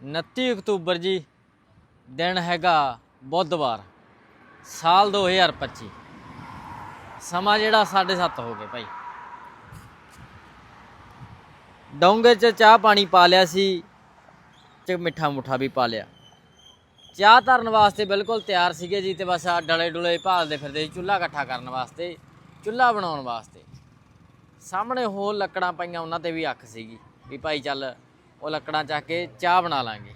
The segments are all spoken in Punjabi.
29 ਅਕਤੂਬਰ ਜੀ, ਦਿਨ ਹੈਗਾ ਬੁੱਧਵਾਰ, ਸਾਲ 2025 ਸਮਾਂ ਜਿਹੜਾ 7:30 ਹੋ ਗਿਆ ਭਾਈ। ਡੋਂਗੇ 'ਚ ਚਾਹ ਪਾਣੀ ਪਾ ਲਿਆ ਸੀ ਤੇ ਮਿੱਠਾ ਮੁੱਠਾ ਵੀ ਪਾ ਲਿਆ। ਚਾਹ ਧਰਨ ਵਾਸਤੇ ਬਿਲਕੁਲ ਤਿਆਰ ਸੀਗੇ ਜੀ ਤੇ ਬਸ ਆ ਡਲੇ ਡੁਲੇ ਭਾਲਦੇ ਫਿਰਦੇ ਸੀ ਚੁੱਲ੍ਹਾ ਇਕੱਠਾ ਕਰਨ ਵਾਸਤੇ, ਚੁੱਲ੍ਹਾ ਬਣਾਉਣ ਵਾਸਤੇ। ਸਾਹਮਣੇ ਹੋਰ ਲੱਕੜਾਂ ਪਈਆਂ, ਉਹਨਾਂ ਤੇ ਵੀ ਅੱਖ ਸੀਗੀ ਵੀ ਭਾਈ ਚੱਲ ਉਹ ਲੱਕੜਾਂ ਚੱਕ ਕੇ ਚਾਹ ਬਣਾ ਲਾਂਗੇ।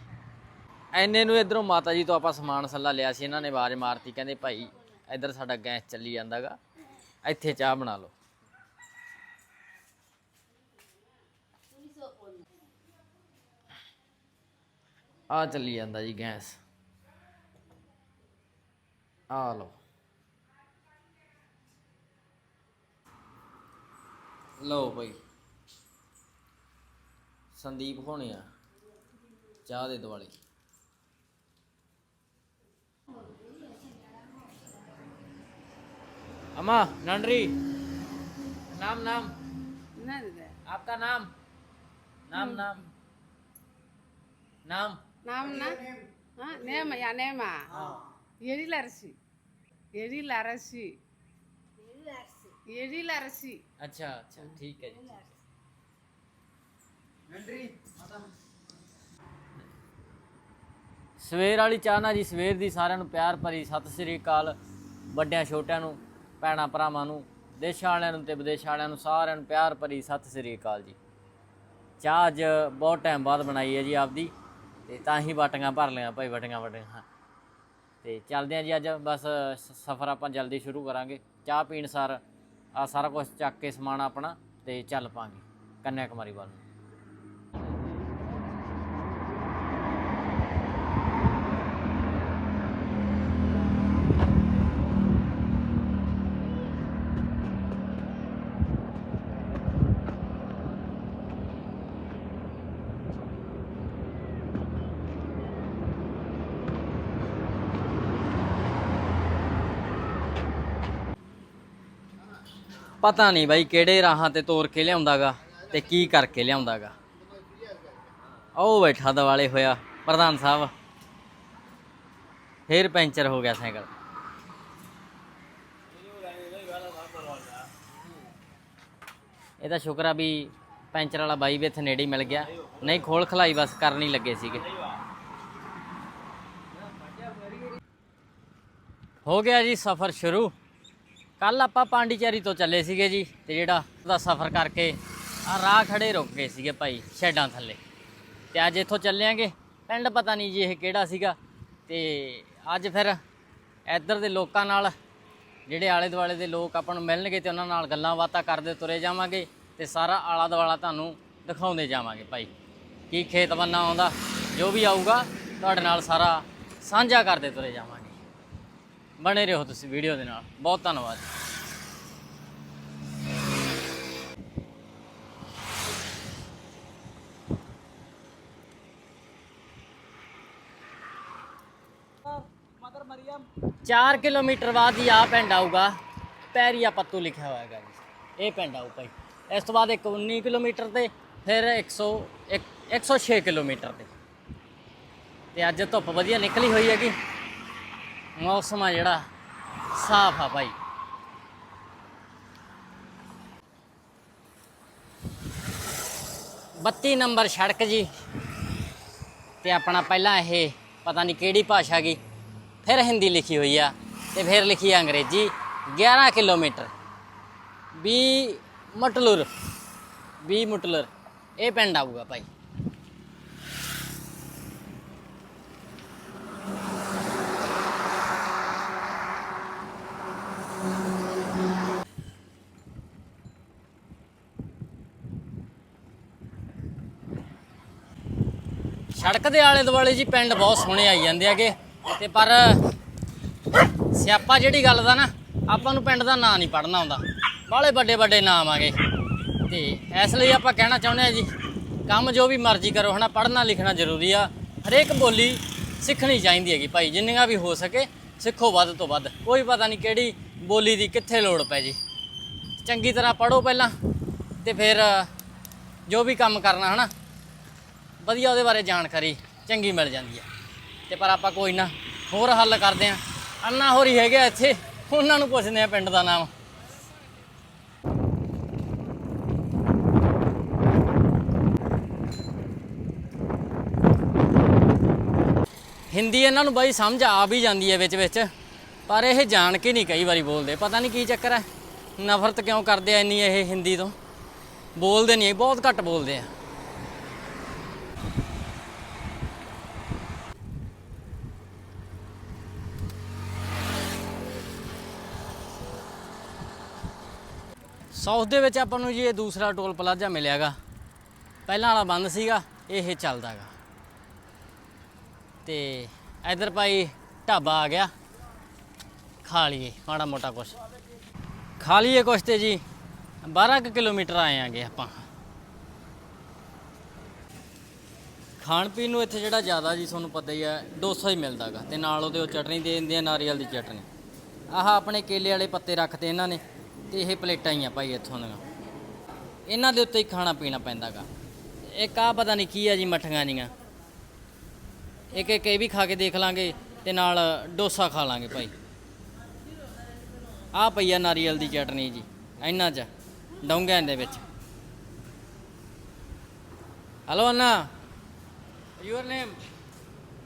ਐਨੇ ਨੂੰ ਇਧਰੋਂ ਮਾਤਾ ਜੀ ਤੋਂ ਆਪਾਂ ਸਮਾਨ ਸੱਲਾ ਲਿਆ ਸੀ, ਇਹਨਾਂ ਨੇ ਆਵਾਜ਼ ਮਾਰਤੀ, ਕਹਿੰਦੇ ਭਾਈ ਇੱਧਰ ਸਾਡਾ ਗੈਸ ਚੱਲੀ ਜਾਂਦਾਗਾ, ਇੱਥੇ ਚਾਹ ਬਣਾ ਲਓ। ਆ ਚੱਲੀ ਜਾਂਦਾ ਜੀ ਗੈਸ। ਆ ਲਓ। ਲਓ ਭਾਈ। ਸੰਦੀਪ ਹੋਣੇ ਆ ਚਾਹ ਦੇ ਦਿਵਾਲੀ अम्मा नंडरी नाम नाम आपका नाम नाम नाम नाम நாம் ஆ நேமா யா நேமா எழில் அரசி எழில் அரசி எழில் அரசி अच्छा अच्छा ठीक है जी ਸਵੇਰ ਵਾਲੀ ਚਾਹ ਨਾਲ ਜੀ, ਸਵੇਰ ਦੀ ਸਾਰਿਆਂ ਨੂੰ ਪਿਆਰ ਭਰੀ ਸਤਿ ਸ੍ਰੀ ਅਕਾਲ। ਵੱਡਿਆਂ, ਛੋਟਿਆਂ ਨੂੰ, ਭੈਣਾਂ, ਭਰਾਵਾਂ ਨੂੰ, ਦੇਸ਼ਾਂ ਵਾਲਿਆਂ ਨੂੰ ਤੇ ਵਿਦੇਸ਼ਾਂ ਵਾਲਿਆਂ ਨੂੰ ਸਾਰਿਆਂ ਨੂੰ ਪਿਆਰ ਭਰੀ ਸਤਿ ਸ੍ਰੀ ਅਕਾਲ ਜੀ। ਚਾਹ ਅੱਜ ਬਹੁਤ ਟਾਈਮ ਬਾਅਦ ਬਣਾਈ ਹੈ ਜੀ ਆਪਦੀ, ਤੇ ਤਾਂ ਹੀ ਵਟੀਆਂ ਭਰ ਲਿਆ ਭਾਈ ਵਟੀਆਂ ਵਟੀਆਂ ਤੇ ਚੱਲਦੇ ਹਾਂ ਜੀ ਅੱਜ, ਬਸ ਸਫ਼ਰ ਆਪਾਂ ਜਲਦੀ ਸ਼ੁਰੂ ਕਰਾਂਗੇ। ਚਾਹ ਪੀਣ ਸਾਰ ਆ ਸਾਰਾ ਕੁਝ ਚੱਕ ਕੇ ਸਮਾਨ ਆਪਣਾ, ਤੇ ਚੱਲ ਪਾਂਗੇ, ਕੰਨਿਆ ਕੁਮਾਰੀ ਵੱਲ ਨੂੰ। ਪਤਾ ਨਹੀਂ ਬਾਈ ਕਿਹੜੇ ਰਾਹਾਂ ਤੇ ਤੋਰ ਕੇ ਲਿਆਉਂਦਾਗਾ ਤੇ ਕੀ ਕਰਕੇ ਲਿਆਉਂਦਾਗਾ। ਉਹ ਬੈਠਾ ਦਿਵਾਲੇ ਹੋਇਆ, ਪ੍ਰਧਾਨ ਸਾਹਿਬ। ਫੇਰ ਪੈਂਚਰ ਹੋ ਗਿਆ ਸਾਈਕਲ। ਇਹਦਾ ਸ਼ੁਕਰ ਆ ਵੀ ਪੈਂਚਰ ਵਾਲਾ ਬਾਈ ਵੀ ਇੱਥੇ ਨੇੜੇ ਹੀ ਮਿਲ ਗਿਆ। ਨਹੀਂ, ਖੋਲ ਖਲਾਈ ਬਸ ਕਰਨ ਹੀ ਲੱਗੇ ਸੀਗੇ। ਹੋ ਗਿਆ ਜੀ ਸਫ਼ਰ ਸ਼ੁਰੂ। ਕੱਲ ਆਪਾਂ ਪਾਂਡੀਚੇਰੀ ਤੋਂ ਚੱਲੇ ਸੀਗੇ ਜੀ ਤੇ ਜਿਹੜਾ ਉਹਦਾ ਸਫ਼ਰ ਕਰਕੇ ਆ ਰਾਹ ਖੜੇ ਰੁਕ ਗਏ ਸੀਗੇ ਭਾਈ ਸ਼ੈਡਾਂ ਥੱਲੇ। ਤੇ ਅੱਜ ਇੱਥੋਂ ਚੱਲਿਆਂਗੇ ਪਿੰਡ ਪਤਾ ਨਹੀਂ ਜੀ ਇਹ ਕਿਹੜਾ ਸੀਗਾ। ਤੇ ਅੱਜ ਫਿਰ ਇੱਧਰ ਦੇ ਲੋਕਾਂ ਨਾਲ, ਜਿਹੜੇ ਆਲੇ ਦੁਆਲੇ ਦੇ ਲੋਕ ਆਪਾਂ ਨੂੰ ਮਿਲਣਗੇ ਤੇ ਉਹਨਾਂ ਨਾਲ ਗੱਲਾਂ ਬਾਤਾਂ ਕਰਦੇ ਤੁਰੇ ਜਾਵਾਂਗੇ ਤੇ ਸਾਰਾ ਆਲਾ ਦੁਆਲਾ ਤੁਹਾਨੂੰ ਦਿਖਾਉਂਦੇ ਜਾਵਾਂਗੇ ਭਾਈ। ਕੀ ਖੇਤ ਬੰਨਾ ਆਉਂਦਾ, ਜੋ ਵੀ ਆਊਗਾ, ਤੁਹਾਡੇ ਨਾਲ ਸਾਰਾ ਸਾਂਝਾ ਕਰਦੇ ਤੁਰੇ ਜਾਵਾਂਗੇ। ਬਣੇ ਰਹੋ ਤੁਸੀਂ ਵੀਡੀਓ ਦੇ ਨਾਲ। ਬਹੁਤ ਧੰਨਵਾਦ। ਮਦਰ ਮਰੀਮ 4 ਕਿਲੋਮੀਟਰ ਬਾਅਦ ਹੀ ਆ ਪਿੰਡ ਆਊਗਾ। ਪੈਰੀਆ ਪੱਤੂ ਲਿਖਿਆ ਹੋਇਆ ਹੈਗਾ ਜੀ। ਇਹ ਪਿੰਡ ਆਊ ਭਾਈ। ਇਸ ਤੋਂ ਬਾਅਦ ਇੱਕ 19 ਕਿਲੋਮੀਟਰ ਤੇ, ਫਿਰ 100 ਇੱਕ- 106 ਕਿਲੋਮੀਟਰ ਤੇ। ਤੇ ਅੱਜ ਧੁੱਪ ਵਧੀਆ ਨਿਕਲੀ ਹੋਈ ਹੈਗੀ। ਮੌਸਮ ਆ ਜਿਹੜਾ ਸਾਫ਼ ਆ ਭਾਈ ਬੱਤੀ ਨੰਬਰ ਸੜਕ ਜੀ ਤੇ ਆਪਣਾ ਪਹਿਲਾਂ ਇਹ ਪਤਾ ਨਹੀਂ ਕਿਹੜੀ ਭਾਸ਼ਾ ਗਈ ਫਿਰ ਹਿੰਦੀ ਲਿਖੀ ਹੋਈ ਆ ਤੇ ਫਿਰ ਲਿਖੀ ਆ ਅੰਗਰੇਜ਼ੀ 11 ਕਿਲੋਮੀਟਰ ਵੀ ਮਟਲੁਰ ਵੀ ਮਟਲੁਰ ਇਹ ਪਿੰਡ ਆਊਗਾ ਭਾਈ ਸੜਕ ਦੇ ਆਲੇ ਦੁਆਲੇ ਜੀ ਪਿੰਡ ਬਹੁਤ ਸੋਹਣੇ ਆਈ ਜਾਂਦੇ ਹੈਗੇ। ਤੇ ਪਰ ਸਿਆਪਾ ਜਿਹੜੀ ਗੱਲ ਦਾ ਨਾ, ਆਪਾਂ ਨੂੰ ਪਿੰਡ ਦਾ ਨਾਂ ਨਹੀਂ ਪੜਨਾ ਆਉਂਦਾ। ਬਾਲੇ ਵੱਡੇ ਵੱਡੇ ਨਾਮ ਆਗੇ ਤੇ ਇਸ ਲਈ ਆਪਾਂ ਕਹਿਣਾ ਚਾਹੁੰਦੇ ਆ ਜੀ, ਕੰਮ ਜੋ ਵੀ ਮਰਜ਼ੀ ਕਰੋ, ਹਨਾ, ਪੜ੍ਹਨਾ ਲਿਖਣਾ ਜ਼ਰੂਰੀ ਆ। ਹਰੇਕ ਬੋਲੀ ਸਿੱਖਣੀ ਚਾਹੀਦੀ ਹੈਗੀ ਭਾਈ, ਜਿੰਨੀਆਂ ਵੀ ਹੋ ਸਕੇ ਸਿੱਖੋ ਵੱਧ ਤੋਂ ਵੱਧ। ਕੋਈ ਪਤਾ ਨਹੀਂ ਕਿਹੜੀ ਬੋਲੀ ਦੀ ਕਿੱਥੇ ਲੋੜ ਪੈ ਜੀ। ਚੰਗੀ ਤਰ੍ਹਾਂ ਪੜੋ ਪਹਿਲਾਂ ਤੇ ਫਿਰ ਜੋ ਵੀ ਕੰਮ ਕਰਨਾ, ਹਨਾ ਵਧੀਆ ਉਹਦੇ ਬਾਰੇ ਜਾਣਕਾਰੀ ਚੰਗੀ ਮਿਲ ਜਾਂਦੀ ਹੈ। ਤੇ ਪਰ ਆਪਾਂ ਕੋਈ ਨਾ, ਹੋਰ ਹੱਲ ਕਰਦੇ ਆਂ ਅੰਨਾ ਹੋਰੀ ਹੈਗੇ ਆ ਇੱਥੇ, ਉਹਨਾਂ ਨੂੰ ਪੁੱਛਦੇ ਆ ਪਿੰਡ ਦਾ ਨਾਮ। ਹਿੰਦੀ ਇਹਨਾਂ ਨੂੰ ਬਾਈ ਸਮਝ ਆ ਵੀ ਜਾਂਦੀ ਹੈ ਵਿੱਚ ਵਿੱਚ, ਪਰ ਇਹ ਜਾਣ ਕੇ ਨਹੀਂ ਕਈ ਵਾਰੀ ਬੋਲਦੇ। ਪਤਾ ਨਹੀਂ ਕੀ ਚੱਕਰ ਹੈ, ਨਫ਼ਰਤ ਕਿਉਂ ਕਰਦੇ ਆ ਇੰਨੀ ਇਹ ਹਿੰਦੀ ਤੋਂ? ਬੋਲਦੇ ਨਹੀਂ, ਬਹੁਤ ਘੱਟ ਬੋਲਦੇ ਆ। ਸਾਊਥ ਦੇ ਵਿੱਚ ਆਪਾਂ ਨੂੰ ਜੀ ਇਹ ਦੂਸਰਾ ਟੋਲ ਪਲਾਜ਼ਾ ਮਿਲਿਆਗਾ। ਪਹਿਲਾਂ ਵਾਲਾ ਬੰਦ ਸੀਗਾ, ਇਹ ਚੱਲਦਾਗਾ। ਤੇ ਇਧਰ ਭਾਈ ਢਾਬਾ ਆ ਗਿਆ। ਖਾ ਲਈਏ, ਮਾੜਾ ਮੋਟਾ ਕੁਛ। ਖਾ ਲਈਏ ਕੁਛ ਤੇ ਜੀ 12 ਕੁ ਕਿਲੋਮੀਟਰ ਆਏ ਆਂਗੇ ਆਪਾਂ। ਖਾਣ ਪੀਣ ਨੂੰ ਇੱਥੇ ਜਿਹੜਾ ਜ਼ਿਆਦਾ ਜੀ ਤੁਹਾਨੂੰ ਪਤਾ ਹੀ ਹੈ ਡੋਸਾ ਹੀ ਮਿਲਦਾਗਾ। ਤੇ ਨਾਲ ਉਹਦੇ ਉਹ ਚਟਨੀ ਦੇ ਦਿੰਦੇ ਆ ਨਾਰੀਅਲ ਦੀ ਚਟਨੀ। ਆਹ ਆਪਣੇ ਕੇਲੇ ਵਾਲੇ ਪੱਤੇ ਰੱਖਦੇ ਇਹਨਾਂ ਨੇ। ਤੇ ਇਹ ਪਲੇਟਾਂ ਹੀ ਆ ਭਾਈ ਇੱਥੋਂ ਦੀਆਂ ਇਹਨਾਂ ਦੇ ਉੱਤੇ ਹੀ ਖਾਣਾ ਪੀਣਾ ਪੈਂਦਾਗਾ ਇੱਕ ਆ ਪਤਾ ਨਹੀਂ ਕੀ ਆ ਜੀ ਮੱਠੀਆਂ ਜੀਆਂ ਇੱਕ ਇੱਕ ਇਹ ਵੀ ਖਾ ਕੇ ਦੇਖ ਲਾਂਗੇ ਤੇ ਨਾਲ ਡੋਸਾ ਖਾ ਲਾਂਗੇ ਭਾਈ ਆ ਪਈ ਆ ਨਾਰੀਅਲ ਦੀ ਚਟਨੀ ਜੀ ਇਹਨਾਂ 'ਚ ਡੋਂਗਿਆਂ ਦੇ ਵਿੱਚ ਹਲੋ ਅੰਨਾ ਯੂਰ ਨੇਮ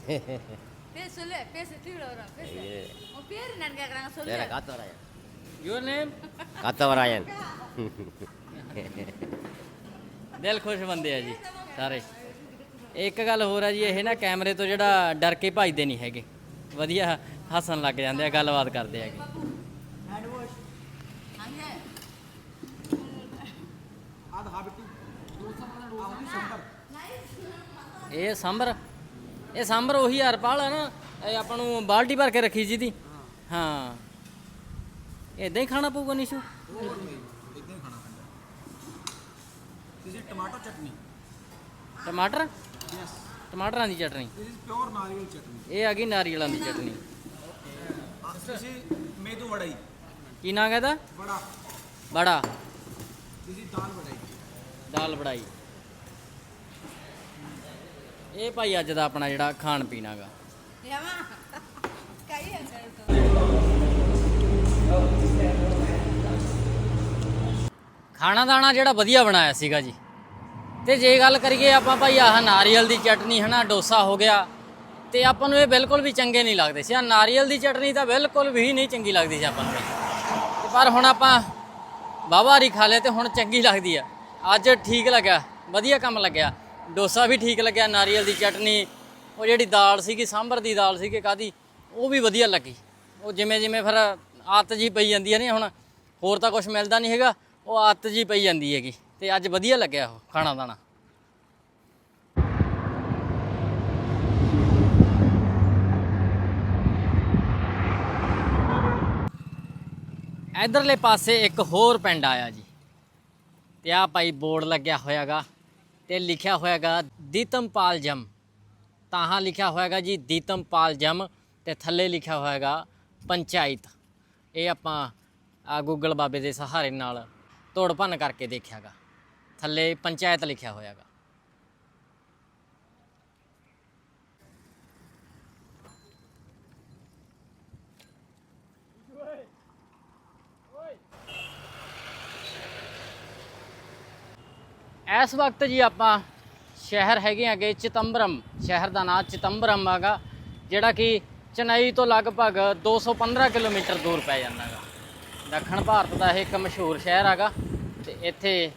பேசு சொல்லு பேசு டிவில வரும் பேசு உன் பேர் என்னன்னு கேக்குறாங்க சொல்லு యువర్ నేమ్ కత్తవరాయన్ ਦਿਲ ਖੁਸ਼ ਬੰਦੇ ਆ ਜੀ ਸਾਰੇ। ਇੱਕ ਗੱਲ ਹੋਰ ਆ ਜੀ ਇਹ ਨਾ ਕੈਮਰੇ ਤੋਂ ਜਿਹੜਾ ਡਰ ਕੇ ਭੱਜਦੇ ਨਹੀਂ ਹੈਗੇ। ਵਧੀਆ ਹੱਸਣ ਲੱਗ ਜਾਂਦੇ ਆ ਗੱਲਬਾਤ ਕਰਦੇ ਹੈਗੇ। ਇਹ ਸੰਭਰ? ਇਹ ਸੰਭਰ ਉਹੀ ਹਰਪਾਲ ਆ ਨਾ ਇਹ ਆਪਾਂ ਨੂੰ ਬਾਲਟੀ ਭਰ ਕੇ ਰੱਖੀ ਜੀ ਦੀ ਹਾਂ। ਇਦਾਂ ਹੀ ਖਾਣਾ ਪਊਗਾ ਨਿਸ਼ੂ? ਇਦਾਂ ਹੀ ਖਾਣਾ ਪੈਂਦਾ ਦਿਸ ਟਮਾਟਰ ਚਟਨੀ। ਟਮਾਟਰ? ਯੈਸ ਟਮਾਟਰਾਂ ਦੀ ਚਟਨੀ। ਦਿਸ ਇਜ਼ ਪਿਓਰ ਨਾਰੀਅਲ ਚਟਨੀ। ਇਹ ਆ ਗਈ ਨਾਰੀਅਲਾਂ ਦੀ ਚਟਨੀ। ਤੁਸੀਂ ਮੇਦੂ ਵੜਾਈ। ਕੀ ਨਾਮ ਹੈ ਬੜਾ ਬੜਾ ਦਿਸ ਦਾਲ ਵੜਾਈ। ਦਾਲ ਵੜਾਈ। ਇਹ ਭਾਈ ਅੱਜ ਦਾ ਆਪਣਾ ਜਿਹੜਾ ਖਾਣ ਪੀਣਾਗਾ ਯਾਵਾ ਕਈ ਅੰਦਰ ਤੋਂ ਖਾਣਾ ਦਾਣਾ ਜਿਹੜਾ ਵਧੀਆ ਬਣਾਇਆ ਸੀਗਾ ਜੀ। ਤੇ ਜੇ ਗੱਲ ਕਰੀਏ ਆਪਾਂ ਭਾਈ ਆਹ ਨਾਰੀਅਲ ਦੀ ਚਟਨੀ ਹਨਾ, ਡੋਸਾ ਹੋ ਗਿਆ। ਤੇ ਆਪਾਂ ਨੂੰ ਇਹ ਬਿਲਕੁਲ ਵੀ ਚੰਗੇ ਨਹੀਂ ਲੱਗਦੇ ਸੀ। ਆ ਨਾਰੀਅਲ ਦੀ ਚਟਨੀ ਤਾਂ ਬਿਲਕੁਲ ਵੀ ਨਹੀਂ ਚੰਗੀ ਲੱਗਦੀ ਸੀ ਆਪਾਂ ਨੂੰ। ਤੇ ਪਰ ਹੁਣ ਆਪਾਂ ਬਾਵਾਰੀ ਖਾ ਲਿਆ ਤੇ ਹੁਣ ਚੰਗੀ ਲੱਗਦੀ ਆ। ਅੱਜ ਠੀਕ ਲੱਗਾ ਵਧੀਆ ਕੰਮ ਲੱਗਿਆ। ਡੋਸਾ ਵੀ ਠੀਕ ਲੱਗਿਆ, ਨਾਰੀਅਲ ਦੀ ਚਟਨੀ, ਉਹ ਜਿਹੜੀ ਦਾਲ ਸੀਗੀ, ਸਾਂਬਰ ਦੀ ਦਾਲ ਸੀਗੀ ਕਾਦੀ ਉਹ ਵੀ ਵਧੀਆ ਲੱਗੀ। ਉਹ ਜਿਵੇਂ ਜਿਵੇਂ ਫਿਰ ਆਤ ਜੀ ਪਈ ਜਾਂਦੀ ਹੈ ਨੇ ਹੁਣ, ਹੋਰ ਤਾਂ ਕੁਝ ਮਿਲਦਾ ਨਹੀਂ ਹੈਗਾ। ਉਹ ਆਦਤ ਜੀ ਪਈ ਜਾਂਦੀ ਹੈਗੀ ਤੇ ਅੱਜ ਵਧੀਆ ਲੱਗਿਆ ਉਹ ਖਾਣਾ ਦਾਣਾ ਇਧਰਲੇ ਪਾਸੇ ਇੱਕ ਹੋਰ ਪਿੰਡ ਆਇਆ ਜੀ। ਤੇ ਆ ਭਾਈ ਬੋਰਡ ਲੱਗਿਆ ਹੋਇਆਗਾ ਤੇ ਲਿਖਿਆ ਹੋਇਆਗਾ ਦੀਤਮਪਾਲ ਜਮ। ਤਾਹਾਂ ਲਿਖਿਆ ਹੋਇਆਗਾ ਜੀ ਦੀਤਮਪਾਲ ਜਮ ਤੇ ਥੱਲੇ ਲਿਖਿਆ ਹੋਇਆਗਾ ਪੰਚਾਇਤ। ਇਹ ਆਪਾਂ ਆ ਗੂਗਲ ਬਾਬੇ ਦੇ ਸਹਾਰੇ ਨਾਲ ਤੋੜ ਭੰਨ ਕਰਕੇ ਦੇਖਿਆਗਾ। ਥੱਲੇ ਪੰਚਾਇਤ ਲਿਖਿਆ ਹੋਇਆਗਾ। ਇਸ ਵਕਤ ਜੀ ਆਪਾਂ ਸ਼ਹਿਰ ਹੈਗੇ ਆਗੇ ਚਿਤੰਬਰਮ। ਸ਼ਹਿਰ ਦਾ ਨਾਮ ਚਿਤੰਬਰਮ ਹੈਗਾ, ਜਿਹੜਾ ਕਿ ਚੇਨਈ ਤੋਂ ਲਗਭਗ 215 ਕਿਲੋਮੀਟਰ ਦੂਰ ਪੈ ਜਾਂਦਾ ਹੈਗਾ ਦੱਖਣ ਭਾਰਤ ਦਾ ਇਹ ਇੱਕ ਮਸ਼ਹੂਰ ਸ਼ਹਿਰ ਹੈਗਾ ਤੇ ਇੱਥੇ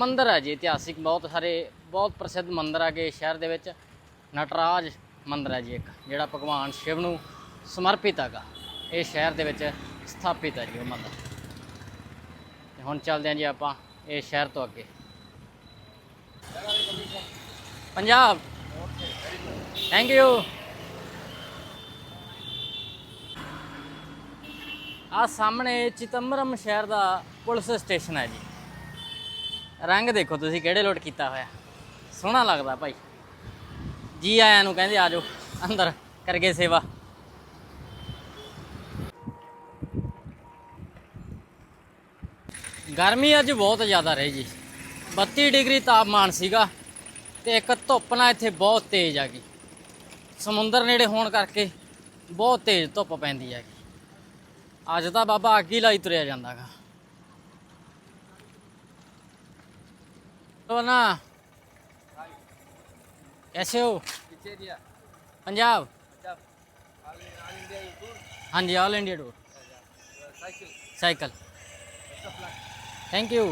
ਮੰਦਿਰ ਹੈ ਜੀ, ਇਤਿਹਾਸਿਕ ਬਹੁਤ ਸਾਰੇ, ਬਹੁਤ ਪ੍ਰਸਿੱਧ ਮੰਦਿਰ ਹੈਗੇ ਇਸ ਸ਼ਹਿਰ ਦੇ ਵਿੱਚ। ਨਟਰਾਜ ਮੰਦਿਰ ਹੈ ਜੀ ਇੱਕ, ਜਿਹੜਾ ਭਗਵਾਨ ਸ਼ਿਵ ਨੂੰ ਸਮਰਪਿਤ ਹੈਗਾ। ਇਹ ਸ਼ਹਿਰ ਦੇ ਵਿੱਚ ਸਥਾਪਿਤ ਹੈ ਜੀ ਉਹ ਮੰਦਿਰ। ਤੇ ਹੁਣ ਚੱਲਦੇ ਹਾਂ ਜੀ ਆਪਾਂ ਇਹ ਸ਼ਹਿਰ ਤੋਂ ਅੱਗੇ। ਪੰਜਾਬ। ਥੈਂਕ ਯੂ ਆ ਸਾਹਮਣੇ ਚਿਤੰਬਰਮ ਸ਼ਹਿਰ ਦਾ ਪੁਲਿਸ ਸਟੇਸ਼ਨ ਹੈ ਜੀ। ਰੰਗ ਦੇਖੋ ਤੁਸੀਂ ਕਿਹੜੇ ਲੋਟ ਕੀਤਾ ਹੋਇਆ। ਸੋਹਣਾ ਲੱਗਦਾ ਭਾਈ। ਜੀ ਆਇਆਂ ਨੂੰ ਕਹਿੰਦੇ ਆਜੋ ਅੰਦਰ ਕਰਗੇ ਸੇਵਾ। ਗਰਮੀ ਅੱਜ ਬਹੁਤ ਜ਼ਿਆਦਾ ਰਹੀ ਜੀ। 32 ਡਿਗਰੀ ਤਾਪਮਾਨ ਸੀਗਾ ਤੇ ਇੱਕ ਧੁੱਪ ਨਾ ਇੱਥੇ ਬਹੁਤ ਤੇਜ਼ ਆ ਗਈ। ਸਮੁੰਦਰ ਨੇੜੇ ਹੋਣ ਕਰਕੇ ਬਹੁਤ ਤੇਜ਼ ਧੁੱਪ ਪੈਂਦੀ ਹੈਗੀ। ਅੱਜ ਤਾਂ ਬਾਬਾ ਅੱਗ ਹੀ ਲਾਈ ਤੁਰਿਆ ਜਾਂਦਾਗਾ तो ना कैसे हो पंजाब हाँ जी all India tour cycle thank you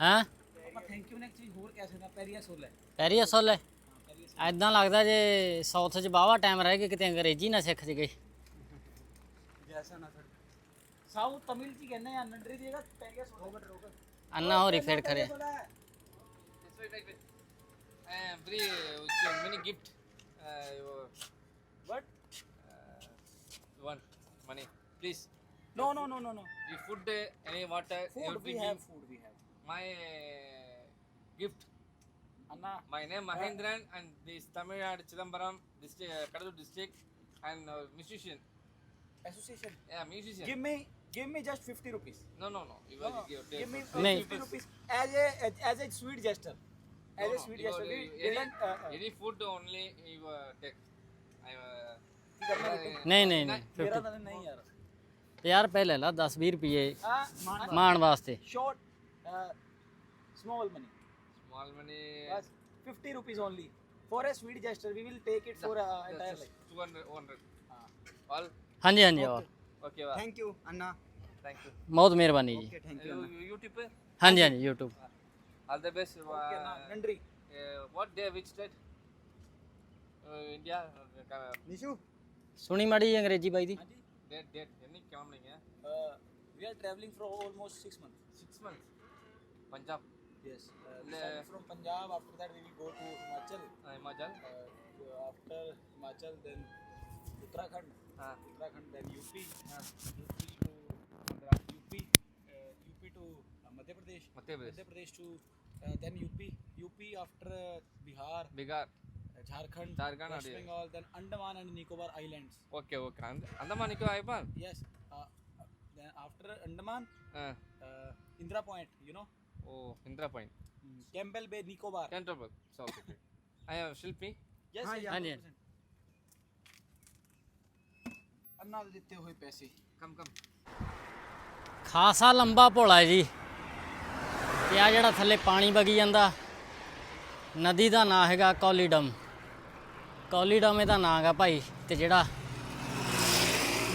ਹਾਂ ਆਪਾਂ ਥੈਂਕ ਯੂ ਐਦਾਂ ਲੱਗਦਾ ਜੇ ਸਾਊਥ 'ਚ ਬਾਵਾ ਟਾਈਮ ਰਹਿ ਗਏ ਕਿਤੇ ਅੰਗਰੇਜ਼ੀ ਨਾ ਸਿੱਖ ਜੇ ਗਏ ਜੈਸਾ ਨਾ ਸਰ ਸਾਊ ਤਮਿਲ ਚ ਕਹਿੰਦੇ ਆ ਨੰਡਰੀ ਦੀ ਜਗ੍ਹਾ ਪੈਰੀਆ ਸੋਲ ਹੋਗਾ ਰੋਗਾ ਅੰਨਾ ਹੋਰੀ ਫੇਰ ਖਰੇ free with your mini gift. Uh, your, but one money, please. No no no no no The food, uh, any water, food we everything. Have food we have My uh, gift. Anna My name Mahendran and this Tamil Nadu Chidambaram district, uh, Kadalur district, and uh, musician. Association Yeah, musician. give me give me just 50 rupees no, no, no. You no, will no. give, give me No. 50 rupees as a as a sweet gesture as No, a no, sweet you gesture will- we you- any, didn't uh, uh, any food only you uh, take. I, uh, ਕੀ ਕਰਨਾ ਦਿੱਤੇ ਨਹੀਂ ਨਹੀਂ ਨਹੀਂ ਮੇਰਾ 50 ਤਾਂ ਨਹੀਂ ਯਾਰ 50 ਰੁਪਏ ਲੈ ਲਾ 10 20 ਰੁਪਏ ਆ ਮਾਨ ਮਾਣ ਵਾਸਤੇ short uh, small money small money. Bas 50 rupees only. For a sweet gesture, we will take it for uh, entire life. 200, 200. Ah. All? ਹਾਂਜੀ ਹਾਂਜੀ ਆਓ Okay, wow. Thank you, Anna. Thank you. ਬਹੁਤ ਮਿਹਰਬਾਨੀ ਜੀ Okay, thank you, You, Anna. you YouTube? ਹਾਂਜੀ ਹਾਂਜੀ YouTube All the best. Okay, Anna. Uh, Nandri. uh, what day, which state? Uh, India. Uh, Nishu. ਸੁਣੀ ਮਾੜੀ ਅੰਗਰੇਜ਼ੀ ਬਾਈ ਦੀ date, date. Any काम नहीं है. Uh, we are traveling for almost six months. Six months. Punjab. Yes. Uh, Le- so from Punjab, after that we will go to Himachal. Uh, Himachal. Uh, so after Himachal, then Uttarakhand. Uh, Uttarakhand, then UP. Uh, UP to Madras. UP. Uh, UP to uh, Madhya Pradesh. Madhya Pradesh. Madhya Pradesh to uh, then UP. UP after uh, Bihar. Bihar. Uh, Jharkhand. Jharkhand, West Haryana. Bengal. Then Andaman and Nicobar Islands. Okay okay అంద అందమానికి అయిపోయి Yes. Uh, uh, then after Andaman, uh, uh, Indra Point. You know. Oh, Indra Point. Campbell Bay, Nicobar. Canterbury. South Africa. I have Shilpi. yes, हाँ, yes, ਹਾਂਜੀ। 100%. ਅੰਨਾ ਦੇ ਦਿੱਤੇ ਹੋਏ ਪੈਸੇ Come, come. ਖਾਸਾ ਲੰਬਾ ਭੋਲਾ ਹੈ ਜੀ ਤੇ ਆ ਜਿਹੜਾ ਥੱਲੇ ਪਾਣੀ ਵਗੀ ਜਾਂਦਾ ਨਦੀ ਦਾ ਨਾਂ ਹੈਗਾ ਕੋਲੀਡਮ ਕੋਲੀਡਮ ਇਹਦਾ ਨਾਂ ਹੈਗਾ ਭਾਈ ਤੇ ਜਿਹੜਾ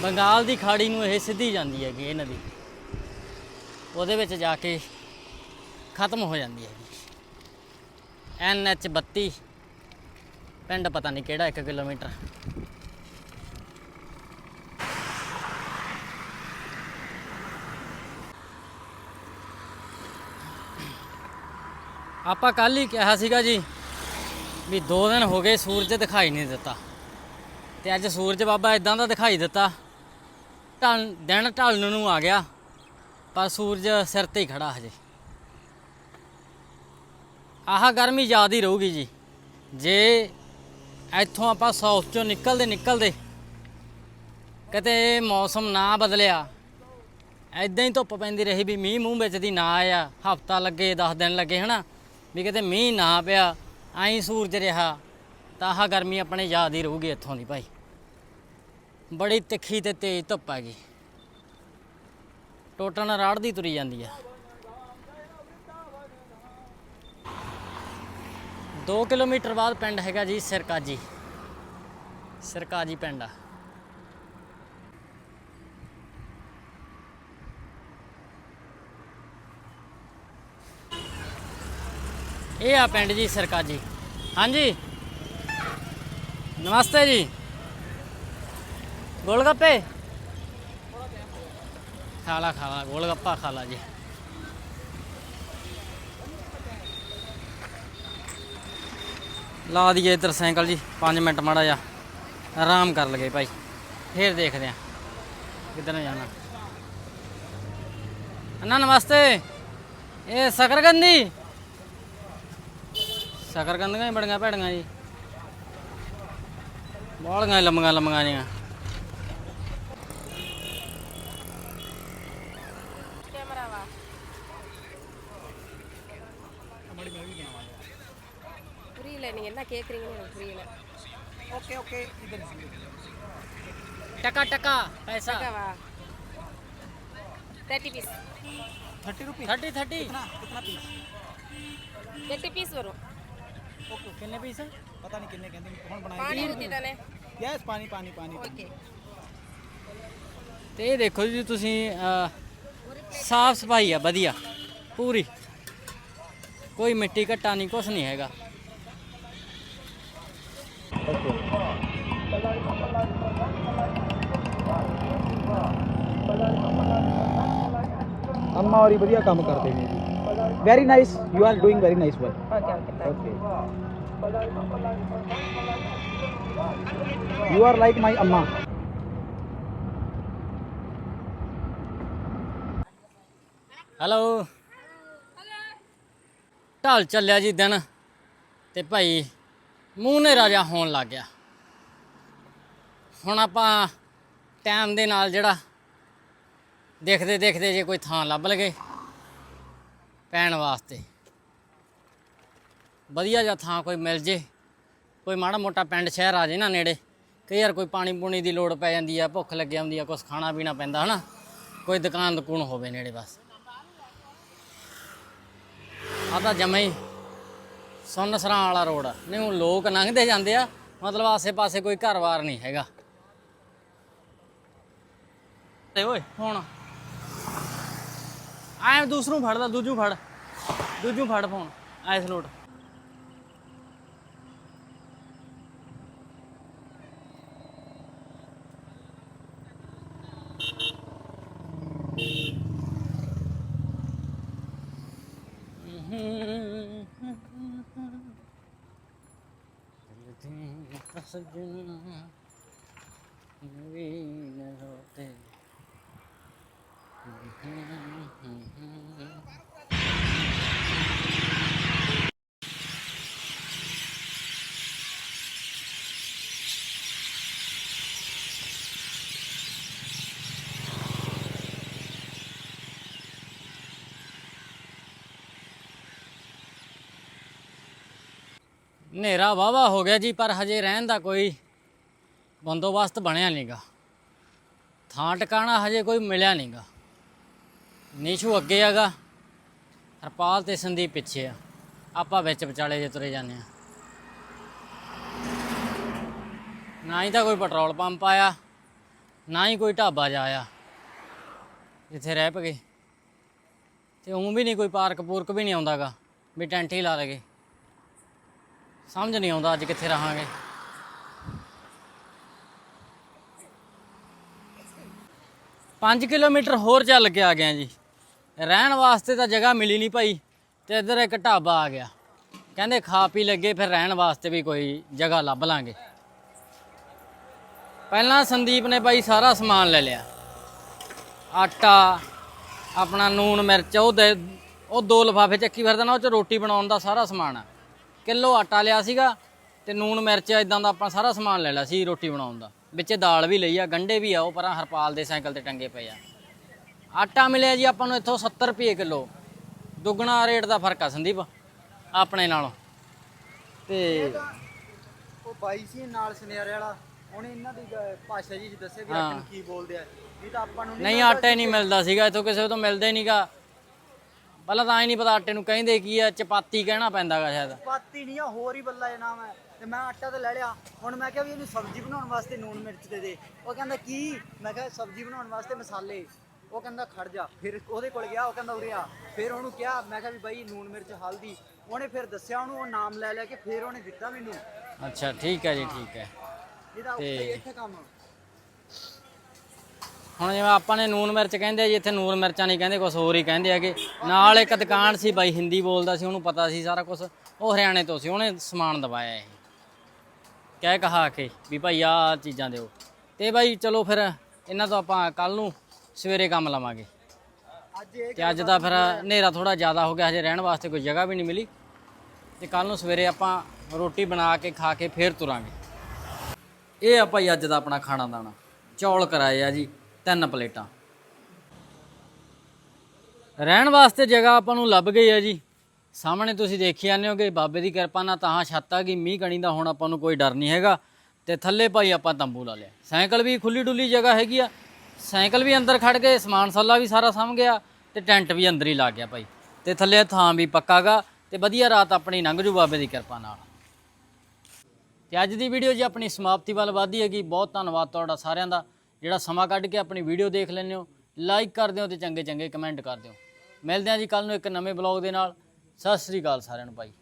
ਬੰਗਾਲ ਦੀ ਖਾੜੀ ਨੂੰ ਇਹ ਸਿੱਧੀ ਜਾਂਦੀ ਹੈਗੀ ਇਹ ਨਦੀ ਉਹਦੇ ਵਿੱਚ ਜਾ ਕੇ ਖਤਮ ਹੋ ਜਾਂਦੀ ਹੈਗੀ। ਐਨ ਐਚ 32 ਪਿੰਡ ਪਤਾ ਨਹੀਂ ਕਿਹੜਾ 1 ਕਿਲੋਮੀਟਰ। ਆਪਾਂ ਕੱਲ ਹੀ ਕਿਹਾ ਸੀਗਾ ਜੀ ਵੀ 2 ਦਿਨ ਹੋ ਗਏ ਸੂਰਜ ਦਿਖਾਈ ਨਹੀਂ ਦਿੱਤਾ। ਤੇ ਅੱਜ ਸੂਰਜ ਬਾਬਾ ਇਦਾਂ ਦਾ ਦਿਖਾਈ ਦਿੱਤਾ। ਢਲ, ਦਿਨ ਢਲਣ ਨੂੰ ਆ ਗਿਆ, ਪਰ ਸੂਰਜ ਸਿਰ ਤੇ ਹੀ ਖੜਾ ਹਜੇ। ਆਹ ਗਰਮੀ ਯਾਦ ਹੀ ਰਹੂਗੀ ਜੀ। ਜੇ ਇੱਥੋਂ ਆਪਾਂ ਸਾਊਥ ਚੋਂ ਨਿਕਲਦੇ ਨਿਕਲਦੇ ਕਿਤੇ ਮੌਸਮ ਨਾ ਬਦਲਿਆ ਐਦਾਂ ਹੀ ਧੁੱਪ ਪੈਂਦੀ ਰਹੀ ਵੀ ਮੀਂਹ ਮੂੰਹ ਵਿੱਚ ਦੀ ਨਾ ਆਇਆ, ਹਫਤਾ ਲੱਗੇ 10 ਦਿਨ ਲੱਗੇ ਹਨਾ, ਵੀ ਕਿਤੇ ਮੀਂਹ ਨਾ ਪਿਆ ਐਂ ਸੂਰਜ ਰਿਹਾ, ਤਾਂ ਆਹ ਗਰਮੀ ਆਪਣੇ ਯਾਦ ਹੀ ਰਹੂਗੀ ਇੱਥੋਂ ਦੀ ਭਾਈ। ਬੜੀ ਤਿੱਖੀ ਤੇ ਤੇਜ਼ ਧੁੱਪ ਹੈਗੀ। ਟੋਟਲ ਰਾੜਦੀ ਤੁਰੀ ਜਾਂਦੀ ਆ। 2 ਕਿਲੋਮੀਟਰ ਬਾਅਦ ਪਿੰਡ ਹੈਗਾ ਜੀ ਸਰਕਾਜੀ ਸਰਕਾਜੀ ਪਿੰਡ ਆ ਇਹ ਆ ਪਿੰਡ ਜੀ ਸਰਕਾਜੀ ਹਾਂਜੀ ਨਮਸਤੇ ਜੀ ਗੋਲਗੱਪੇ ਖਾ ਲਾ ਖਾ ਲਾ ਗੋਲਗੱਪਾ ਖਾ ਲਾ ਜੀ ਲਾ ਦਈਏ ਇੱਧਰ ਸਾਈਕਲ ਜੀ 5 ਮਿੰਟ ਮਾੜਾ ਜਾ ਆਰਾਮ ਕਰ ਲਗੇ ਭਾਈ। ਫੇਰ ਦੇਖਦੇ ਆ ਕਿੱਧਰ ਨੂੰ ਜਾਣਾ। ਅੰਨਾ, ਨਮਸਤੇ। ਇਹ ਸਕਰਗੰਦੀ। ਸਕਰਗੰਦੀਆਂ ਬੜੀਆਂ ਭੈੜੀਆਂ ਜੀ। ਬਾਲੀਆਂ ਲੰਮੀਆਂ ਲੰਮੀਆਂ ਜੀਆਂ। ओके ओके इधर टका टका पैसा thirty piece thirty rupees thirty thirty कितना कितना पीस थर्टी पीस वरो ओके कितने पीस है पता नहीं कितने कहते कौन बनाया यस पानी पानी पानी ओके ਤੇ ਇਹ ਦੇਖੋ ਜੀ ਤੁਸੀਂ ਸਾਫ਼ ਸਫ਼ਾਈ ਆ ਵਧੀਆ ਪੂਰੀ ਕੋਈ ਮਿੱਟੀ ਘਟਾ ਨਹੀਂ ਕੁਛ ਨਹੀਂ ਹੈਗਾ ਕੰਮ ਆ ਵਧੀਆ ਕੰਮ ਕਰਦੇ ਨੇ ਜੀ। Very nice you are doing very nice work okay you are like my amma hello ਢਾਲ ਚੱਲਿਆ ਜੀ ਦਿਨ ਤੇ ਭਾਈ ਮੂੰਹ ਨੇ ਰਾਜਾ ਹੋਣ ਲੱਗ ਗਿਆ। ਹੁਣ ਆਪਾਂ ਟਾਈਮ ਦੇ ਨਾਲ ਜਿਹੜਾ ਦੇਖਦੇ ਦੇਖਦੇ ਜੇ ਕੋਈ ਥਾਂ ਲੱਭ ਲਗੇ ਪੈਣ ਵਾਸਤੇ। ਵਧੀਆ ਜਿਹਾ ਥਾਂ ਕੋਈ ਮਿਲ ਜੇ, ਕੋਈ ਮਾੜਾ ਮੋਟਾ ਪਿੰਡ ਸ਼ਹਿਰ ਆ ਜੇ ਨਾ ਨੇੜੇ ਕਈ ਵਾਰ ਕੋਈ ਪਾਣੀ ਪੂਣੀ ਦੀ ਲੋੜ ਪੈ ਜਾਂਦੀ ਆ, ਭੁੱਖ ਲੱਗ ਜਾਂਦੀ ਆ ਕੁਝ ਖਾਣਾ ਪੀਣਾ ਪੈਂਦਾ ਹਨਾ, ਕੋਈ ਦੁਕਾਨ ਦਕੂਨ ਹੋਵੇ ਨੇੜੇ ਬਸ। ਆ ਤਾਂ ਜਮਾ ਹੀ ਸੁੰਨਸਰਾਂ ਵਾਲਾ ਰੋਡ ਆ। ਨਹੀਂ, ਹੁਣ ਲੋਕ ਲੰਘਦੇ ਜਾਂਦੇ ਆ, ਮਤਲਬ ਆਸੇ-ਪਾਸੇ ਕੋਈ ਘਰ-ਬਾਰ ਨਹੀਂ ਹੈਗਾ। ਤੇ ਓਏ ਫੋਨ ਆਏ ਦੂਸਰੂ ਫੜਦਾ ਦੂਜੂ ਫੜ। ਦੂਜੂ ਫੜ ਫੋਨ ਆਇਸ ਲੋਟ ਸਜਣਾ ਵੀ ਨਾ ਹੋਤੇ ਹਨੇਰਾ ਵਾਵਾ ਹੋ ਗਿਆ ਜੀ, ਪਰ ਹਜੇ ਰਹਿਣ ਦਾ ਕੋਈ ਬੰਦੋਬਸਤ ਬਣਿਆ ਨਹੀਂਗਾ ਥਾਂ ਟਿਕਾਣਾ ਹਜੇ ਕੋਈ ਮਿਲਿਆ ਨਹੀਂਗਾ ਨੀਸ਼ੂ ਅੱਗੇ ਹੈਗਾ ਹਰਪਾਲ ਤੇ ਸੰਦੀਪ ਪਿੱਛੇ ਆ। ਆਪਾਂ ਵਿੱਚ ਵਿਚਾਲੇ ਜੇ ਤੁਰੇ ਜਾਂਦੇ ਆ। ਨਾ ਹੀ ਤਾਂ ਕੋਈ ਪੈਟਰੋਲ ਪੰਪ ਆਇਆ, ਨਾ ਹੀ ਕੋਈ ਢਾਬਾ ਜਾ ਆਇਆ। ਜਿੱਥੇ ਰਹਿ ਪਗੇ ਤੇ ਉਂ ਵੀ ਨਹੀਂ ਕੋਈ ਪਾਰਕ ਪੂਰਕ ਵੀ ਨਹੀਂ ਆਉਂਦਾਗਾ ਵੀ ਟੈਂਟ ਹੀ ਲਾ ਲਗੇ ਸਮਝ ਨਹੀਂ ਆਉਂਦਾ ਅੱਜ ਕਿੱਥੇ ਰਹਾਂਗੇ। ਪੰਜ ਕਿਲੋਮੀਟਰ ਹੋਰ ਚੱਲ ਕੇ ਆ ਗਿਆ ਜੀ। ਰਹਿਣ ਵਾਸਤੇ ਤਾਂ ਜਗ੍ਹਾ ਮਿਲੀ ਨਹੀਂ ਭਾਈ, ਤੇ ਇੱਧਰ ਇੱਕ ਢਾਬਾ ਆ ਗਿਆ। ਕਹਿੰਦੇ ਖਾ ਪੀ ਲੱਗੇ, ਫਿਰ ਰਹਿਣ ਵਾਸਤੇ ਵੀ ਕੋਈ ਜਗ੍ਹਾ ਲੱਭ ਲਾਂਗੇ। ਪਹਿਲਾਂ ਸੰਦੀਪ ਨੇ ਭਾਈ ਸਾਰਾ ਸਮਾਨ ਲੈ ਲਿਆ। ਆਟਾ, ਆਪਣਾ ਨੂਨ ਮਿਰਚ, ਉਹ ਦੇ, ਉਹ ਦੋ ਲਿਫਾਫੇ ਚੱਕੀ ਫਿਰਦਾ ਨਾ, ਉਹ ਚ ਰੋਟੀ ਬਣਾਉਣ ਦਾ ਸਾਰਾ ਸਮਾਨ ਆ। ਕਿਲੋ ਆਟਾ ਲਿਆ ਸੀਗਾ ਤੇ ਨੂਨ ਮਿਰਚ ਇਦਾਂ ਦਾ ਆਪਾਂ ਸਾਰਾ ਸਮਾਨ ਲੈ ਲਿਆ ਸੀ ਰੋਟੀ ਬਣਾਉਣ ਦਾ। ਵਿੱਚ ਦਾਲ ਵੀ ਲਈ ਆ ਗੰਡੇ ਵੀ ਆ ਉਹ ਪਰਾਂ ਹਰਪਾਲ ਦੇ ਸਾਈਕਲ ਤੇ ਟੰਗੇ ਪਏ ਆ। ਆਟਾ ਮਿਲਿਆ ਜੀ ਆਪਾਂ ਨੂੰ ਇੱਥੋਂ 70 ਰੁਪਏ ਕਿਲੋ। ਦੁੱਗਣਾ ਰੇਟ ਦਾ ਫ਼ਰਕ ਆ ਸੰਦੀਪ ਆਪਣੇ ਨਾਲੋਂ। ਤੇ ਉਹ ਬਾਈ ਸੀ ਨਾਲ ਸੁਨਿਆਰੇ ਵਾਲਾ ਉਹਨੇ ਇਹਨਾਂ ਦੀ ਭਾਸ਼ਾ ਜੀ ਚ ਦੱਸਿਆ ਵੀ। ਆਟੇ ਕੀ ਬੋਲਦੇ ਆ। ਨਹੀਂ ਤਾਂ ਆਪਾਂ ਨੂੰ ਨਹੀਂ ਆਟਾ ਹੀ ਨਹੀਂ ਮਿਲਦਾ ਸੀਗਾ ਇੱਥੋਂ ਕਿਸੇ ਤੋਂ ਮਿਲਦਾ ਹੀ ਨਹੀਂਗਾ ਪਹਿਲਾਂ ਤਾਂ ਐ ਨਹੀਂ ਪਤਾ ਆਟੇ ਨੂੰ ਕਹਿੰਦੇ ਕੀ ਆ ਚਪਾਤੀ ਕਹਿਣਾ ਪੈਂਦਾਗਾ ਸ਼ਾਇਦ। ਪਾਤੀ ਨਹੀਂ ਆ ਹੋਰ ਹੀ ਬੱਲਾ ਇਹ ਨਾਮ ਹੈ। ਤੇ ਮੈਂ ਆਟਾ ਤਾਂ ਲੈ ਲਿਆ। ਹੁਣ ਮੈਂ ਕਿਹਾ ਵੀ ਇਹਨੂੰ ਸਬਜ਼ੀ ਬਣਾਉਣ ਵਾਸਤੇ ਨੂਨ ਮਿਰਚ ਦੇ ਦੇ। ਉਹ ਕਹਿੰਦਾ ਕੀ? ਮੈਂ ਕਿਹਾ ਸਬਜ਼ੀ ਬਣਾਉਣ ਵਾਸਤੇ ਮਸਾਲੇ। ਉਹ ਕਹਿੰਦਾ ਖੜ ਜਾ। ਫਿਰ ਉਹਦੇ ਕੋਲ ਗਿਆ ਉਹ ਕਹਿੰਦਾ ਉਰੇ ਆ। ਫਿਰ ਉਹਨੂੰ ਕਿਹਾ ਮੈਂ ਕਿਹਾ ਵੀ ਬਾਈ ਨੂਨ ਮਿਰਚ ਹਲਦੀ। ਉਹਨੇ ਫਿਰ ਦੱਸਿਆ ਉਹਨੂੰ ਉਹ ਨਾਮ ਲੈ ਲੈ ਕੇ ਫਿਰ ਉਹਨੇ ਦਿੱਤਾ ਮੈਨੂੰ। ਅੱਛਾ ਠੀਕ ਹੈ ਜੀ ਠੀਕ ਹੈ। ਇਹਦਾ ਉੱਥੇ ਹੀ ਇੱਥੇ ਕੰਮ। ਹੁਣ ਜਿਵੇਂ ਆਪਾਂ ਨੇ ਨੂਨ ਮਿਰਚ ਕਹਿੰਦੇ ਆ ਜੀ, ਇੱਥੇ ਨੂਨ ਮਿਰਚਾਂ ਨਹੀਂ ਕਹਿੰਦੇ ਕੁਝ ਹੋਰ ਹੀ ਕਹਿੰਦੇ ਹੈਗੇ। ਨਾਲ ਇੱਕ ਦੁਕਾਨ ਸੀ ਬਾਈ, ਹਿੰਦੀ ਬੋਲਦਾ ਸੀ, ਉਹਨੂੰ ਪਤਾ ਸੀ ਸਾਰਾ ਕੁਝ ਉਹ ਹਰਿਆਣੇ ਤੋਂ ਸੀ, ਉਹਨੇ ਸਮਾਨ ਦਵਾਇਆ ਇਹ। ਕਹਿ ਕਹਾ ਕੇ, ਵੀ ਭਾਈ ਆਹ ਚੀਜ਼ਾਂ ਦਿਓ। ਤੇ ਬਾਈ ਚਲੋ ਫਿਰ, ਇਹਨਾਂ ਤੋਂ ਆਪਾਂ ਕੱਲ ਨੂੰ ਸਵੇਰੇ ਕੰਮ ਲਵਾਂਗੇ। ਅੱਜ ਤੇ ਅੱਜ ਦਾ ਫਿਰ ਹਨੇਰਾ ਥੋੜਾ ਜ਼ਿਆਦਾ ਹੋ ਗਿਆ, ਹਜੇ ਰਹਿਣ ਵਾਸਤੇ ਕੋਈ ਜਗ੍ਹਾ ਵੀ ਨਹੀਂ ਮਿਲੀ। ਤੇ ਕੱਲ ਨੂੰ ਸਵੇਰੇ ਆਪਾਂ ਰੋਟੀ ਬਣਾ ਕੇ, ਖਾ ਕੇ ਫੇਰ ਤੁਰਾਂਗੇ। ਇਹ ਆ ਭਾਈ ਅੱਜ ਦਾ ਆਪਣਾ ਖਾਣਾ ਦਾਣਾ। ਚੌਲ ਕਰਾਏ ਆ ਜੀ। ਤਿੰਨ ਪਲੇਟਾਂ। ਰਹਿਣ ਵਾਸਤੇ ਜਗ੍ਹਾ ਆਪਾਂ ਨੂੰ ਲੱਭ ਗਈ ਹੈ ਜੀ। ਸਾਹਮਣੇ ਤੁਸੀਂ ਦੇਖੀ ਜਾਂਦੇ ਹੋਗੇ ਬਾਬੇ ਦੀ ਕਿਰਪਾ ਨਾਲ ਤਾਂ ਛੱਤ ਆ ਗਈ, ਮੀਂਹ ਕਣੀ ਦਾ ਹੁਣ ਆਪਾਂ ਨੂੰ ਕੋਈ ਡਰ ਨਹੀਂ ਹੈਗਾ। ਤੇ ਥੱਲੇ ਭਾਈ ਆਪਾਂ ਤੰਬੂ ਲਾ ਲਿਆ। ਸਾਈਕਲ ਵੀ ਖੁੱਲੀ ਡੁੱਲੀ ਜਗ੍ਹਾ ਹੈਗੀ ਆ। ਸਾਈਕਲ ਵੀ ਅੰਦਰ ਖੜ ਗਏ ਸਮਾਨ ਸੱਲਾ ਵੀ ਸਾਰਾ ਸਾਂਭ ਗਿਆ ਤੇ ਟੈਂਟ ਵੀ ਅੰਦਰ ਹੀ ਲੱਗ ਗਿਆ ਭਾਈ। ਤੇ ਥੱਲੇ ਥਾਂ ਵੀ ਪੱਕਾਗਾ ਤੇ ਵਧੀਆ ਰਾਤ ਆਪਣੀ ਲੰਘ ਜੂ ਬਾਬੇ ਦੀ ਕਿਰਪਾ ਨਾਲ। ਤੇ ਅੱਜ ਦੀ ਵੀਡੀਓ ਜੀ ਆਪਣੀ ਸਮਾਪਤੀ ਵੱਲ ਵਧਦੀ ਹੈਗੀ। ਬਹੁਤ ਧੰਨਵਾਦ ਤੁਹਾਡਾ ਸਾਰਿਆਂ ਦਾ। ਜਿਹੜਾ ਸਮਾਂ ਕੱਢ ਕੇ ਆਪਣੀ ਵੀਡੀਓ ਦੇਖ ਲੈਂਦੇ ਹੋ ਲਾਈਕ ਕਰਦੇ ਹੋ ਤੇ ਚੰਗੇ ਚੰਗੇ ਕਮੈਂਟ ਕਰਦੇ ਹੋ। ਮਿਲਦੇ ਹਾਂ ਜੀ ਕੱਲ ਨੂੰ ਇੱਕ ਨਵੇਂ ਬਲੌਗ ਦੇ ਨਾਲ। ਸਤਿ ਸ੍ਰੀ ਅਕਾਲ ਸਾਰਿਆਂ ਨੂੰ ਭਾਈ।